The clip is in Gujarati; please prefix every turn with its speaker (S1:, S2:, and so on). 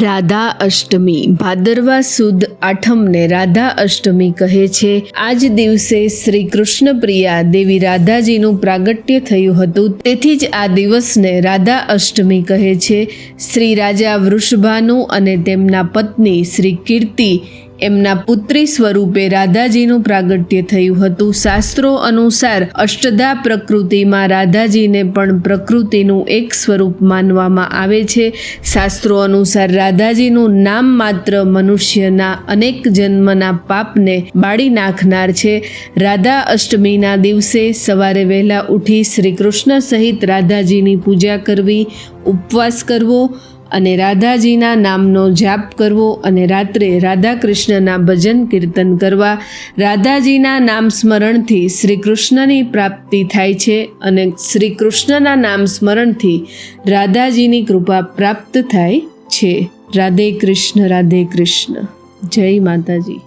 S1: રાધા અષ્ટમી ભાદરવા સુદ આઠમને રાધા અષ્ટમી કહે છે. આજ દિવસે શ્રી કૃષ્ણ પ્રિયા દેવી રાધાજીનું પ્રાગટ્ય થયું હતું. તેથી જ આ દિવસને રાધા અષ્ટમી કહે છે. શ્રી રાજા વૃષભાનુ અને તેમના પત્ની શ્રી કીર્તિ એમના પુત્રી સ્વરૂપે રાધાજીનું પ્રાગટ્ય થયું હતું. શાસ્ત્રો અનુસાર અષ્ટધા પ્રકૃતિમાં રાધાજીને પણ પ્રકૃતિનું એક સ્વરૂપ માનવામાં આવે છે. શાસ્ત્રો અનુસાર રાધાજીનું નામ માત્ર મનુષ્યના અનેક જન્મના પાપને બાળી નાખનાર છે. રાધા અષ્ટમીના દિવસે સવારે વહેલા ઉઠી શ્રી કૃષ્ણ સહિત રાધાજીની પૂજા કરવી, ઉપવાસ કરવો અને રાધાજીના નામનો જાપ કરવો અને રાત્રે રાધા કૃષ્ણના ભજન કીર્તન કરવા રાધાજીના નામ સ્મરણથી શ્રી કૃષ્ણની પ્રાપ્તિ થાય છે અને શ્રી કૃષ્ણના નામ સ્મરણથી રાધાજીની કૃપા પ્રાપ્ત થાય છે. રાધે કૃષ્ણ રાધે કૃષ્ણ. જય માતાજી.